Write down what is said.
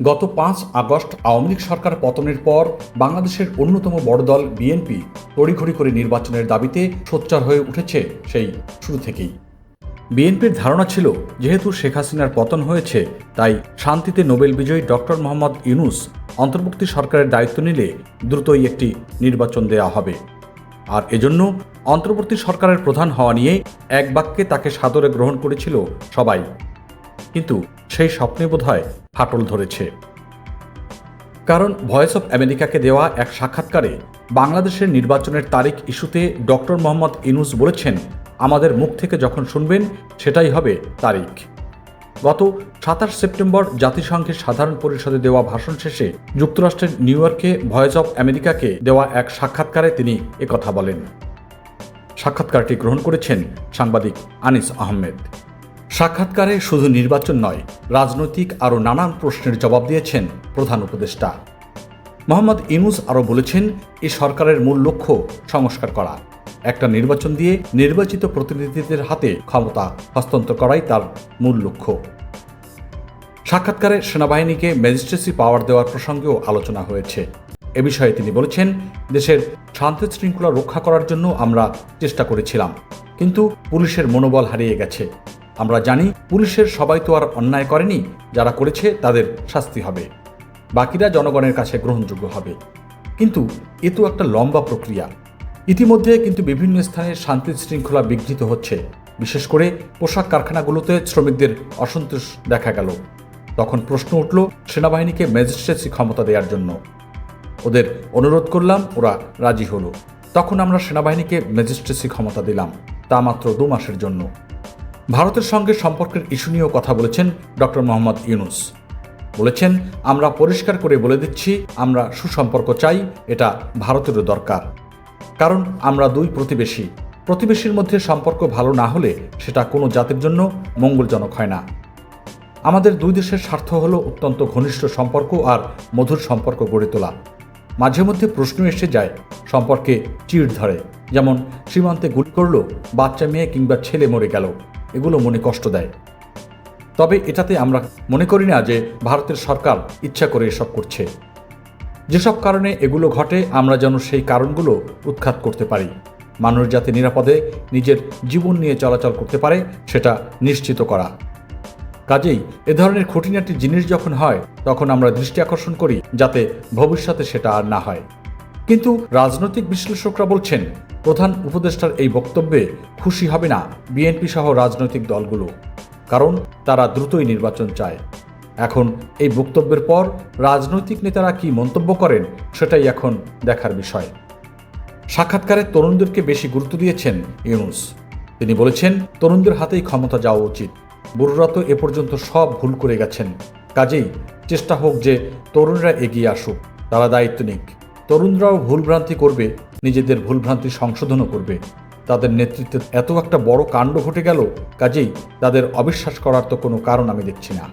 গত পাঁচ আগস্ট আওয়ামী লীগ সরকার পতনের পর বাংলাদেশের অন্যতম বড় দল বিএনপি তড়িঘড়ি করে নির্বাচনের দাবিতে সোচ্চার হয়ে উঠেছে সেই শুরু থেকেই। বিএনপির ধারণা ছিল, যেহেতু শেখ হাসিনার পতন হয়েছে, তাই শান্তিতে নোবেল বিজয়ী ডক্টর মোহাম্মদ ইউনুস অন্তর্বর্তী সরকারের দায়িত্ব নিলে দ্রুতই একটি নির্বাচন দেওয়া হবে। আর এজন্য অন্তর্বর্তী সরকারের প্রধান হওয়া নিয়ে এক বাক্যে তাকে সাদরে গ্রহণ করেছিল সবাই। কিন্তু সেই স্বপ্নে বোধহয় ফাটল ধরেছে। কারণ ভয়েস অফ আমেরিকাকে দেওয়া এক সাক্ষাৎকারে বাংলাদেশের নির্বাচনের তারিখ ইস্যুতে ডক্টর মোহাম্মদ ইনুস বলেছেন, আমাদের মুখ থেকে যখন শুনবেন, সেটাই হবে তারিখ। গত সাতাশ সেপ্টেম্বর জাতিসংঘের সাধারণ পরিষদে দেওয়া ভাষণ শেষে যুক্তরাষ্ট্রের নিউ ইয়র্কে ভয়েস অফ আমেরিকাকে দেওয়া এক সাক্ষাৎকারে তিনি একথা বলেন। সাক্ষাৎকারটি গ্রহণ করেছেন সাংবাদিক আনিস আহমেদ। সাক্ষাৎকারে শুধু নির্বাচন নয়, রাজনৈতিক আরও নানান প্রশ্নের জবাব দিয়েছেন প্রধান উপদেষ্টা। মোহাম্মদ ইনুস আরও বলেছেন এই সরকারের মূল লক্ষ্য সংস্কার করা। একটা নির্বাচন দিয়ে নির্বাচিত প্রতিনিধিদের হাতে ক্ষমতা হস্তান্তর করাই তার মূল লক্ষ্য। সাক্ষাৎকারে সেনাবাহিনীকে ম্যাজিস্ট্রেসি পাওয়ার দেওয়ার প্রসঙ্গেও আলোচনা হয়েছে। এ বিষয়ে তিনি বলেছেন, দেশের শান্তি শৃঙ্খলা রক্ষা করার জন্য আমরা চেষ্টা করেছিলাম, কিন্তু পুলিশের মনোবল হারিয়ে গেছে। আমরা জানি পুলিশের সবাই তো আর অন্যায় করেনি, যারা করেছে তাদের শাস্তি হবে। বাকিরা জনগণের কাছে গ্রহণযোগ্য হবে। কিন্তু এ তো একটা লম্বা প্রক্রিয়া। ইতিমধ্যে কিন্তু বিভিন্ন স্থানে শান্তি শৃঙ্খলা বিঘ্নিত হচ্ছে। বিশেষ করে পোশাক কারখানাগুলোতে শ্রমিকদের অসন্তোষ দেখা গেল। তখন প্রশ্ন উঠল সেনাবাহিনীকে ম্যাজিস্ট্রেসি ক্ষমতা দেওয়ার জন্য। ওদের অনুরোধ করলাম, ওরা রাজি হলো। তখন আমরা সেনাবাহিনীকে ম্যাজিস্ট্রেসি ক্ষমতা দিলাম, তা মাত্র দু মাসের জন্য। ভারতের সঙ্গে সম্পর্কের ইস্যু নিয়েও কথা বলেছেন ডক্টর মোহাম্মদ ইউনুস। বলেছেন, আমরা পরিষ্কার করে বলে দিচ্ছি, আমরা সুসম্পর্ক চাই, এটা ভারতেরও দরকার। কারণ আমরা দুই প্রতিবেশী। প্রতিবেশীর মধ্যে সম্পর্ক ভালো না হলে সেটা কোনো জাতির জন্য মঙ্গলজনক হয় না। আমাদের দুই দেশের স্বার্থ হল অত্যন্ত ঘনিষ্ঠ সম্পর্ক আর মধুর সম্পর্ক গড়ে তোলা। মাঝে মধ্যে প্রশ্ন এসে যায়, সম্পর্কে চিড় ধরে। যেমন, সীমান্তে গুলি করল, বাচ্চা মেয়ে কিংবা ছেলে মরে গেল। এগুলো মনে কষ্ট দেয়। তবে এটাতে আমরা মনে করি না যে ভারতের সরকার ইচ্ছা করে এসব করছে। যেসব কারণে এগুলো ঘটে, আমরা যেন সেই কারণগুলো উৎখাত করতে পারি। মানুষ যাতে নিরাপদে নিজের জীবন নিয়ে চলাচল করতে পারে, সেটা নিশ্চিত করা। কাজেই এ ধরনের খুঁটিনাটি জিনিস যখন হয়, তখন আমরা দৃষ্টি আকর্ষণ করি যাতে ভবিষ্যতে সেটা আর না হয়। কিন্তু রাজনৈতিক বিশ্লেষকরা বলছেন, প্রধান উপদেষ্টার এই বক্তব্যে খুশি হবে না বিএনপি সহ রাজনৈতিক দলগুলো, কারণ তারা দ্রুতই নির্বাচন চায়। এখন এই বক্তব্যের পর রাজনৈতিক নেতারা কি মন্তব্য করেন, সেটাই এখন দেখার বিষয়। সাক্ষাৎকারে তরুণদেরকে বেশি গুরুত্ব দিয়েছেন ইউনুস। তিনি বলেছেন, তরুণদের হাতেই ক্ষমতা যাওয়া উচিত। বুড়োরা তো এ পর্যন্ত সব ভুল করে গেছেন। কাজেই চেষ্টা হোক যে তরুণরা এগিয়ে আসুক। তারা দায়িত্ব নিক। তরুণরাও ভুলভ্রান্তি করবে, নিজেদের ভুলভ্রান্তি সংশোধনও করবে। তাদের নেতৃত্বে এত একটা বড় কাণ্ড ঘটে গেল, কাজেই তাদের অবিশ্বাস করার তো কোনো কারণ আমি দেখছি না।